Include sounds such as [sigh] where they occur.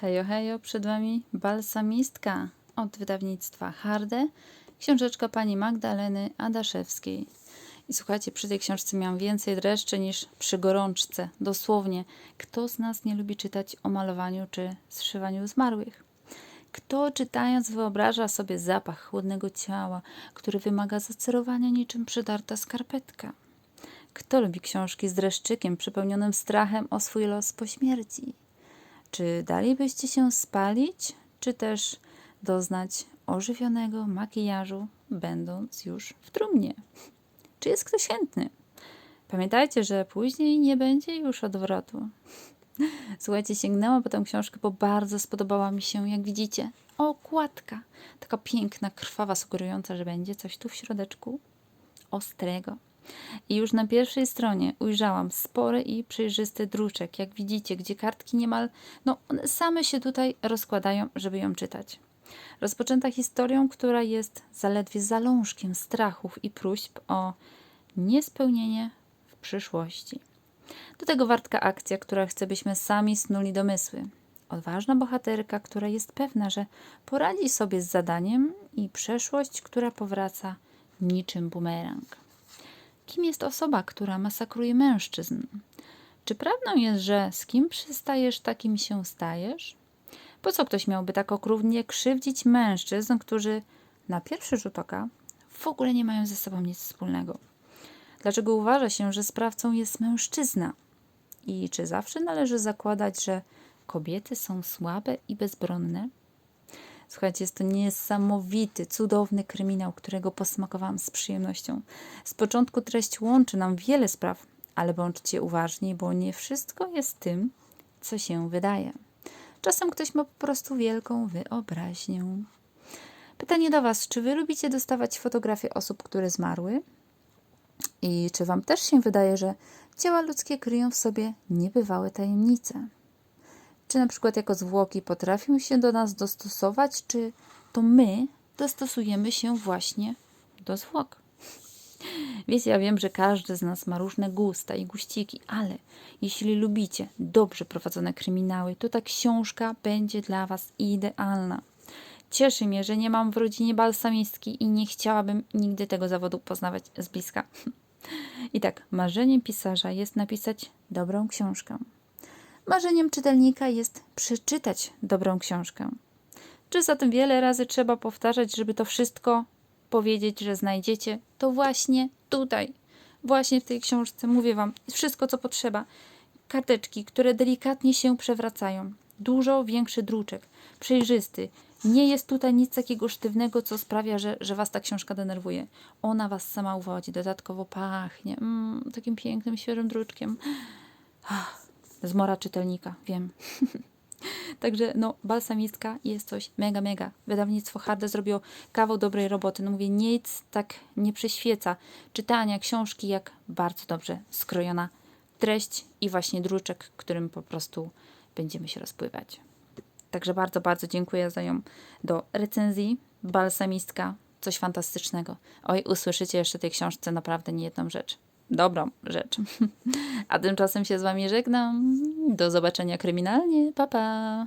Hejo, hejo, przed Wami Balsamistka od wydawnictwa Harde, książeczka pani Magdaleny Adaszewskiej. I słuchajcie, przy tej książce miałam więcej dreszczy niż przy gorączce. Dosłownie, kto z nas nie lubi czytać o malowaniu czy zszywaniu zmarłych? Kto czytając wyobraża sobie zapach chłodnego ciała, który wymaga zacerowania niczym przydarta skarpetka? Kto lubi książki z dreszczykiem przypełnionym strachem o swój los po śmierci? Czy dalibyście się spalić, czy też doznać ożywionego makijażu, będąc już w trumnie? Czy jest ktoś chętny? Pamiętajcie, że później nie będzie już odwrotu. Słuchajcie, sięgnęłam po tę książkę, bo bardzo spodobała mi się, jak widzicie, okładka. Taka piękna, krwawa, sugerująca, że będzie coś tu w środeczku ostrego. I już na pierwszej stronie ujrzałam spory i przejrzysty druczek, jak widzicie, gdzie kartki niemal, no one same się tutaj rozkładają, żeby ją czytać. Rozpoczęta historią, która jest zaledwie zalążkiem strachów i próśb o niespełnienie w przyszłości. Do tego wartka akcja, która chce, byśmy sami snuli domysły. Odważna bohaterka, która jest pewna, że poradzi sobie z zadaniem i przeszłość, która powraca niczym bumerang. Kim jest osoba, która masakruje mężczyzn? Czy prawdą jest, że z kim przystajesz, takim się stajesz? Po co ktoś miałby tak okrutnie krzywdzić mężczyzn, którzy na pierwszy rzut oka w ogóle nie mają ze sobą nic wspólnego? Dlaczego uważa się, że sprawcą jest mężczyzna? I czy zawsze należy zakładać, że kobiety są słabe i bezbronne? Słuchajcie, jest to niesamowity, cudowny kryminał, którego posmakowałam z przyjemnością. Z początku treść łączy nam wiele spraw, ale bądźcie uważni, bo nie wszystko jest tym, co się wydaje. Czasem ktoś ma po prostu wielką wyobraźnię. Pytanie do Was: czy Wy lubicie dostawać fotografie osób, które zmarły? I czy Wam też się wydaje, że ciała ludzkie kryją w sobie niebywałe tajemnice? Czy na przykład jako zwłoki potrafią się do nas dostosować, czy to my dostosujemy się właśnie do zwłok? [laughs] Wiecie, ja wiem, że każdy z nas ma różne gusta i guściki, ale jeśli lubicie dobrze prowadzone kryminały, to ta książka będzie dla Was idealna. Cieszy mnie, że nie mam w rodzinie balsamistki i nie chciałabym nigdy tego zawodu poznawać z bliska. [laughs] I tak, marzeniem pisarza jest napisać dobrą książkę. Marzeniem czytelnika jest przeczytać dobrą książkę. Czy zatem wiele razy trzeba powtarzać, żeby to wszystko powiedzieć, że znajdziecie? To właśnie tutaj, właśnie w tej książce mówię Wam wszystko, co potrzeba. Karteczki, które delikatnie się przewracają. Dużo większy druczek, przejrzysty. Nie jest tutaj nic takiego sztywnego, co sprawia, że, że Was ta książka denerwuje. Ona Was sama uwodzi, dodatkowo pachnie mm, takim pięknym, świeżym druczkiem. Zmora czytelnika, wiem. [laughs] Także no, balsamistka jest coś mega, mega. Wydawnictwo Harde zrobiło kawał dobrej roboty. No mówię, nic tak nie przyświeca czytania książki, jak bardzo dobrze skrojona treść i właśnie druczek, którym po prostu będziemy się rozpływać. Także bardzo, bardzo dziękuję za ją do recenzji. Balsamistka, coś fantastycznego. Oj, usłyszycie jeszcze tej książce naprawdę nie jedną rzecz. Dobrą rzecz. A tymczasem się z Wami żegnam. Do zobaczenia kryminalnie. Pa, pa.